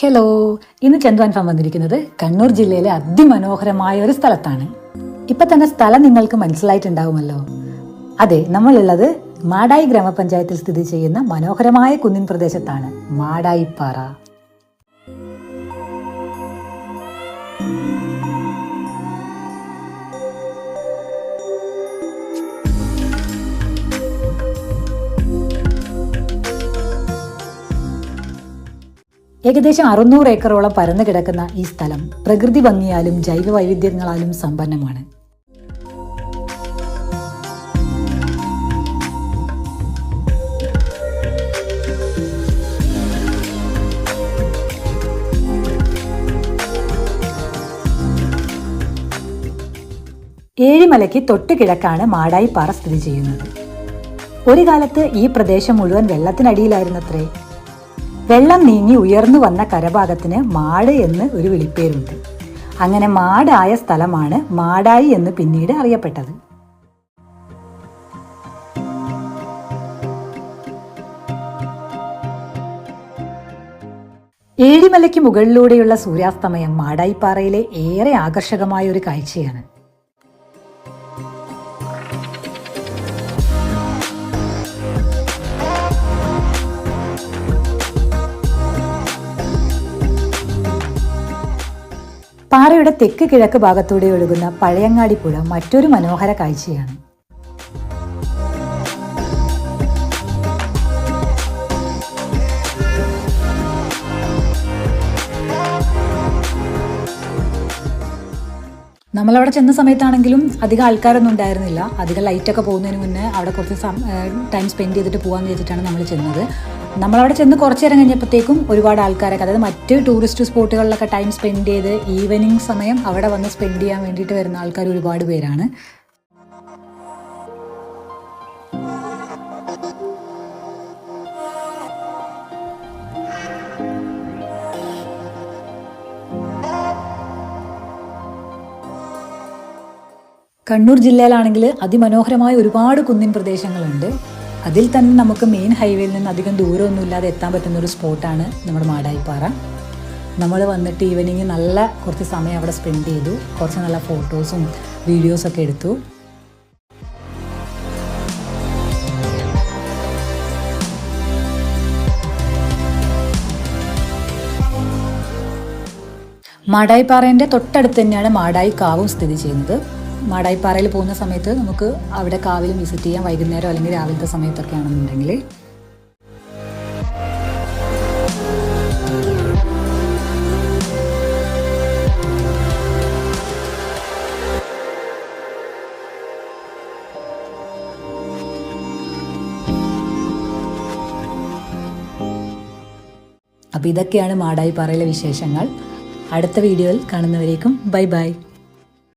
Hello ഇന്ന് ചന്ദ്വാൻ farm വന്നിരിക്കുന്നത് കണ്ണൂർ ജില്ലയിലെ അതിമനോഹരമായ ഒരു സ്ഥലത്താണ്. ഇപ്പൊ തന്നെ സ്ഥലം നിങ്ങൾക്ക് മനസ്സിലായിട്ടുണ്ടാവുമല്ലോ. അതെ നമ്മളുള്ളത് മാടായി ഗ്രാമപഞ്ചായത്തിൽ സ്ഥിതി ചെയ്യുന്ന മനോഹരമായ കുന്നിൻ പ്രദേശത്താണ് മാടായിപ്പാറ. ഏകദേശം അറുന്നൂറ് ഏക്കറോളം പരന്നു കിടക്കുന്ന ഈ സ്ഥലം പ്രകൃതി ഭംഗിയാലും ജൈവ വൈവിധ്യങ്ങളാലും സമ്പന്നമാണ്. ഏഴിമലയ്ക്ക് തൊട്ടുകിഴക്കാണ് മാടായിപ്പാറ സ്ഥിതി ചെയ്യുന്നത്. ഒരു കാലത്ത് ഈ പ്രദേശം മുഴുവൻ വെള്ളത്തിനടിയിലായിരുന്നത്രേ വെള്ളം നീങ്ങി ഉയർന്നു വന്ന കരഭാഗത്തിന് മാട് എന്ന് ഒരു വിളിപ്പേരുണ്ട്. അങ്ങനെ മാടായ സ്ഥലമാണ് മാടായി എന്ന് പിന്നീട് അറിയപ്പെട്ടത്. ഏഴിമലയ്ക്ക് മുകളിലൂടെയുള്ള സൂര്യാസ്തമയം മാടായിപ്പാറയിലെ ഏറെ ആകർഷകമായ ഒരു കാഴ്ചയാണ്. പാറയുടെ തെക്ക് കിഴക്ക് ഭാഗത്തൂടെ ഒഴുകുന്ന പഴയങ്ങാടി പുഴ മറ്റൊരു മനോഹര കാഴ്ചയാണ്. നമ്മളവിടെ ചെന്ന സമയത്താണെങ്കിലും അധികം ആൾക്കാരൊന്നും ഉണ്ടായിരുന്നില്ല. അധികം ലൈറ്റൊക്കെ പോകുന്നതിന് മുന്നേ അവിടെ കുറച്ച് ടൈം സ്പെൻഡ് ചെയ്തിട്ട് പോകാമെന്ന് വെച്ചിട്ടാണ് നമ്മൾ ചെന്നത്. നമ്മളവിടെ ചെന്ന് കുറച്ച് നേരം കഴിഞ്ഞപ്പോഴത്തേക്കും ഒരുപാട് ആൾക്കാരൊക്കെ അതായത് മറ്റ് ടൂറിസ്റ്റ് സ്പോട്ടുകളിലൊക്കെ ടൈം സ്പെൻഡ് ചെയ്ത് ഈവനിങ് സമയം അവിടെ വന്ന് സ്പെൻഡ് ചെയ്യാൻ വേണ്ടിയിട്ട് വരുന്ന ആൾക്കാർ ഒരുപാട് പേരാണ്. കണ്ണൂർ ജില്ലയിലാണെങ്കിൽ അതിമനോഹരമായ ഒരുപാട് കുന്നിൻ പ്രദേശങ്ങളുണ്ട്. അതിൽ തന്നെ നമുക്ക് മെയിൻ ഹൈവേയിൽ നിന്ന് അധികം ദൂരമൊന്നുമില്ലാതെ എത്താൻ പറ്റുന്ന ഒരു സ്പോട്ടാണ് നമ്മുടെ മാടായിപ്പാറ. നമ്മൾ വന്നിട്ട് ഈവനിങ് നല്ല കുറച്ച് സമയം അവിടെ സ്പെൻഡ് ചെയ്തു. കുറച്ച് നല്ല ഫോട്ടോസും വീഡിയോസൊക്കെ എടുത്തു. മാടായിപ്പാറേന്റെ തൊട്ടടുത്ത് തന്നെയാണ് മാടായി കാവും സ്ഥിതി ചെയ്യുന്നത്. മാടായിപ്പാറയിൽ പോകുന്ന സമയത്ത് നമുക്ക് അവിടെ കാവിലും വിസിറ്റ് ചെയ്യാം. വൈകുന്നേരം അല്ലെങ്കിൽ രാവിലത്തെ സമയത്തൊക്കെ ആണെന്നുണ്ടെങ്കിൽ. അപ്പോൾ ഇതൊക്കെയാണ് മാടായിപ്പാറയിലെ വിശേഷങ്ങൾ. അടുത്ത വീഡിയോയിൽ കാണുന്നവരേക്കും ബൈ ബൈ.